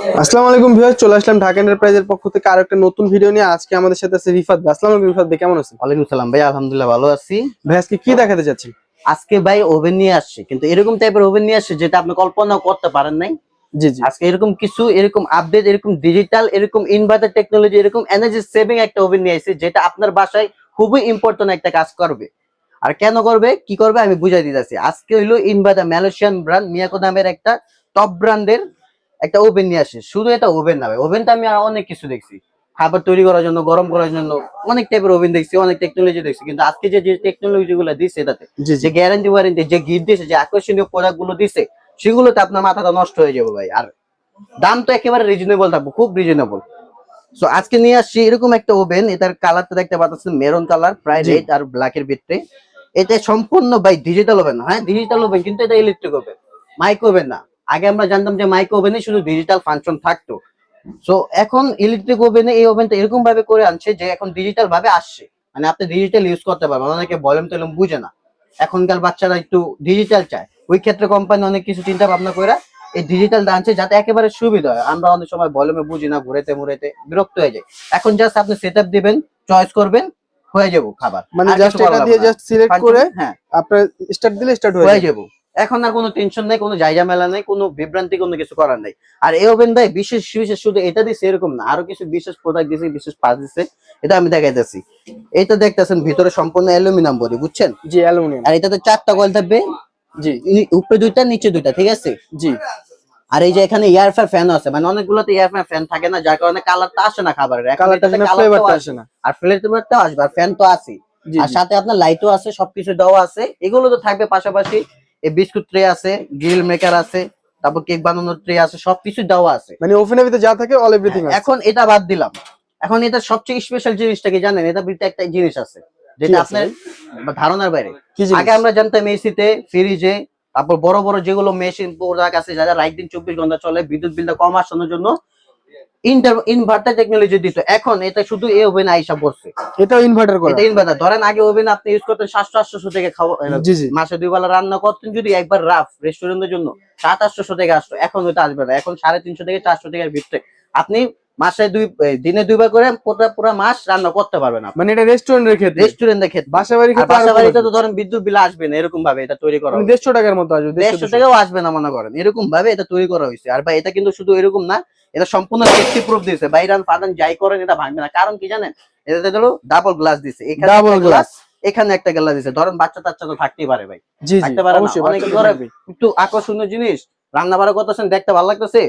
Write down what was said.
আসসালামু আলাইকুম ভিউয়ার চলে আসলাম ঢাকা এন্টারপ্রাইজের পক্ষ থেকে আরও একটা নতুন ভিডিও নিয়ে। আজকে আমাদের সাথে আছে রিফাত ভাই। আসসালামু আলাইকুম রিফাত ভাই কেমন আছেন? ওয়ালাইকুম সালাম ভাই আলহামদুলিল্লাহ ভালো আছি। ভাই আজকে কি দেখাতে যাচ্ছেন? আজকে ভাই ওভেন নিয়ে আসছে কিন্তু এরকম টাইপের ওভেন নিয়ে আসছে যেটা আপনি কল্পনাও করতে পারেন নাই। জি জি। আজকে এরকম কিছু এরকম আপডেট এরকম ডিজিটাল এরকম ইনভার্টার টেকনোলজি এরকম এনার্জি সেভিং একটা ওভেন নিয়ে আসছে যেটা আপনার বাসায় খুবই ইম্পর্টেন্ট একটা কাজ করবে। আর কেন করবে? কি করবে? আমি বুঝাই দিতেছি। আজকে হইল ইনভার্টার মালয়েশিয়ান ব্র্যান্ড মিয়াকো নামের একটা টপ ব্র্যান্ডের একটা ওভেন নিয়ে আসে। শুধু এটা ওভেন না ভাই ওভেনটা আমি আর অনেক কিছু দেখছি। খাবার তৈরি করার জন্য গরম করার জন্য অনেক টাইপের ওভেন দেখছি অনেক টেকনোলজি দেখছি। কিন্তু আজকে যে যে টেকনোলজি গুলো দিচ্ছে এটাতে যে গ্যারান্টি ওয়ারেন্টি যে গিফট দিয়েছে যে আকর্ষণীয় প্রোডাক্টগুলো দিছে সেগুলোতে আপনার মাথাটা নষ্ট হয়ে যাবে ভাই। আর দাম তো একেবারে রিজনেবল থাকবে খুব রিজনেবল সো আজকে নিয়ে আসছি এরকম একটা ওভেন এটার কালারটা দেখতে পাচ্ছেন মেরুন কালার প্রায়। রেড আর ব্ল্যাক এর ভিতরে। এটা সম্পূর্ণ ভাই ডিজিটাল ওভেন হ্যাঁ ডিজিটাল ওভেন কিন্তু এটা ইলেকট্রিক ওভেন মাইক্রো ওভেন না। আগে আমরা জানতাম যে মাইক্রো ওভেনে শুধু ডিজিটাল ফাংশন থাকতো। সো এখন ইলেকট্রিক ওভেনে এই ওভেনটা এরকম ভাবে করে আনছে যে এখন ডিজিটাল ভাবে আসছে। মানে আপনি ডিজিটাল ইউজ করতে পারবেন অনেকে ভলিউম টলিউম বুঝে না। এখনকার বাচ্চারা একটু ডিজিটাল চায়। ওই ক্ষেত্রে কোম্পানি অনেক কিছু চিন্তা ভাবনা করে এই ডিজিটাল আনছে যাতে একেবারে সুবিধা হয়। আমরা অনেক সময় ভলিউমে বুঝি না ঘুরেতে মুড়েতে বিরক্ত হয়ে যায় এখন জাস্ট আপনি সেট আপ দিবেন চয়েস করবেন হয়ে যাব খাবার। মানে জাস্ট এটা দিয়ে জাস্ট সিলেক্ট করে হ্যাঁ। আপনার স্টার্ট দিলে স্টার্ট হয়ে হয়ে যাব। এখন আর কোনো টেনশন নেই কোনো জায়গা মেলা নেই কোনো বিভ্রান্তি কোনো কিছু করার নেই। আর এই ওভেন ভাই বিশেষ বিশেষ শুধু এটা দিচ্ছে এরকম না। আরও কিছু বিশেষ প্রোডাক্ট দিছে বিশেষ পাস দিছে এটা আমি দেখাইতেছি। এটা দেখতেছেন ভিতরে সম্পূর্ণ অ্যালুমিনিয়াম বডি বুঝছেন? জি অ্যালুমিনিয়াম। আর এটাতে চারটা কয়েল থাকবে। জি। উপরে দুইটা নিচে দুইটা ঠিক আছে? জি। আর এই যে এখানে এয়ারফেয়ার ফ্যান আছে মানে অনেকগুলোতে এয়ারফেয়ার ফ্যান থাকে না যার কারণে কালারটা আসে না খাবারের। কালারটা এটাতে না ফ্লেভারটা আসে। না। আর ফ্লেভারটাও আসবে আর ফ্যান তো আছে আর সাথে আপনার লাইটও আছে সবকিছু দেওয়া আছে। এগুলো তো থাকবে পাশাপাশি এই বিস্কুট ট্রে আছে গ্রিল মেকার আছে তারপর কেক বানানোর ট্রে আছে সবকিছু দেওয়া আছে। মানে ওভেনের ভিতরে যা থাকে অল এভরিথিং আছে। এখন এটা বাদ দিলাম। এখন এটা সবচেয়ে স্পেশাল জিনিসটা কি জানেন? এটা ভিতরে একটা জিনিস আছে যেটা আপনার ধারণার বাইরে। আগে আমরা জানতাম এসিতে ফ্রিজে তারপর বড় বড় যেগুলো মেশিন প্রোডাক্ট আছে যারা রাত দিন চব্বিশ ঘণ্টা চলে বিদ্যুৎ বিলটা কম আসানোর জন্য ইনভার্টার টেকনোলজি দিত। এখন এটা শুধু এই ওভেন আইসা পড়ছে। এটা ইনভার্টার করা। এটা ইনভার্টার ধরেন আগে ওভেন আপনি ইউজ করতেন সাতশো আটশো থেকে খাওয়া মাসে দুই বেলা রান্না করতেন যদি একবার রাফ রেস্টুরেন্টের জন্য সাত আটশো থেকে আসতো। এখন ওটা আসবে না। এখন সাড়ে তিনশো থেকে চারশো টাকার ভিতরে। আপনি মাসে দুই দিনে দুইবার করে পুরো পুরো মাস রান্না করতে পারবেন মানে এটা রেস্টুরেন্টের ক্ষেত্রে? রেস্টুরেন্টের ক্ষেত্রে। বাসা ক্ষেত্রে বাসা বাড়িতে তো ধরেন বিদ্যুৎ বিল আসবে না এরকম ভাবে এটা তৈরি করা মানে হয়েছে। দেড়শো টাকার মতো আসবে দেড়শো টাকাও আসবে না মনে করেন। এরকম ভাবে এটা তৈরি করা হয়েছে। আর ভাই এটা কিন্তু শুধু এরকম না এটা সম্পূর্ণ সেফটি প্রুফ দিয়েছে। বাইরান ফাদান যাই করেন এটা ভাঙবে না। কারণ কি জানেন? এটাতে হলো ডাবল গ্লাস দিছে এখানে ডাবল একটা গ্লাস এখানে একটা গ্লাস দিছে ধরেন বাচ্চা টাচ্চা তো থাকতেই পারে ভাই। জি জি থাকতে পারে অনেকে ধরে একটু আকর্ষণীয় জিনিস রান্না বাড়া করতেছেন দেখতে ভালো লাগতেছে।